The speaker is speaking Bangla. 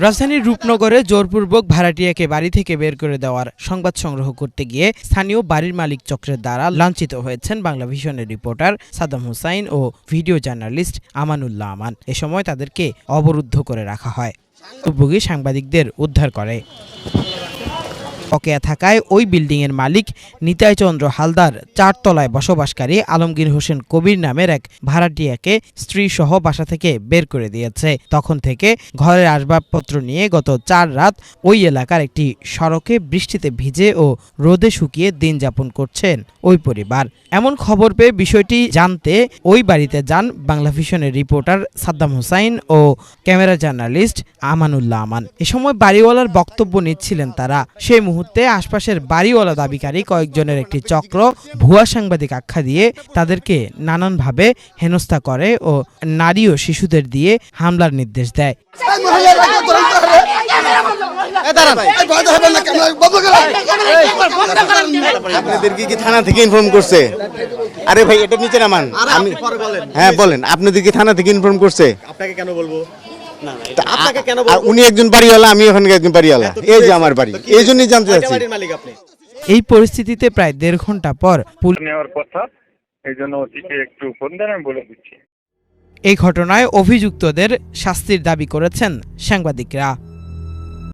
রাজধানীর রূপনগরে জোরপূর্বক ভাড়াটিয়াকে বাড়ি থেকে বের করে দেওয়ার সংবাদ সংগ্রহ করতে গিয়ে স্থানীয় বাড়ির মালিক চক্রের দ্বারা লাঞ্ছিত হয়েছেন বাংলা ভিশনের রিপোর্টার সাদাম হুসাইন ও ভিডিও জার্নালিস্ট আমানুল্লাহ আমান। এ সময় তাদেরকে অবরুদ্ধ করে রাখা হয়। ভুক্তভোগী সাংবাদিকদের উদ্ধার করে। অকেয়া থাকায় ওই বিল্ডিংয়ের মালিক নিতাই চন্দ্র হালদার চারতলায় বসবাসকারী আলমগীর হোসেন কবির নামের এক ভাড়াটিয়াকে স্ত্রী সহ বাসা থেকে বের করে দিয়েছে। তখন থেকে ঘরের আসবাবপত্র নিয়ে গত চার রাত ওই এলাকার একটি সড়কে বৃষ্টিতে ভিজে ও রোদে শুকিয়ে দিন যাপন করছেন ওই পরিবার। এমন খবর পেয়ে বিষয়টি জানতে ওই বাড়িতে যান বাংলা ভিশনের রিপোর্টার সাদ্দাম হোসাইন ও ক্যামেরা জার্নালিস্ট আমানুল্লাহ আমান। এ সময় বাড়িওয়ালার বক্তব্য নিচ্ছিলেন তারা। সেই মুহূর্তে আশপাশের বাড়িওয়ালা দাবিকারী কয়েকজনের একটি চক্র ভুয়া সাংবাদিক আখ্যা দিয়ে তাদেরকে নানানভাবে হেনস্থা করে ও নারী ও শিশুদের দিয়ে হামলার নির্দেশ দেয়। আপনাদেরকে কি থানা থেকে ইনফর্ম করছে? আরে ভাই এটা নিচে নামান। আমি হ্যাঁ বলেন। আপনাদের কি থানা থেকে ইনফর্ম করছে? আপনাকে কেন বলব? তা আপনাকে কেন আর উনি একজন বাড়িওয়ালা আমি ওখানে একজন বাড়িওয়ালা। এই যে আমার বাড়ি এই জন্যই জানতে চাচ্ছি। বাড়ির মালিক আপনি? এই পরিস্থিতিতে প্রায় দেড় ঘণ্টা পর পুলিশ নেওয়ার কথা এই জন্য ওটিকে একটু ফোন দেন আমি বলে দিচ্ছি। এই ঘটনায় অভিযুক্তদের শাস্তির দাবি করেছেন সাংবাদিকরা।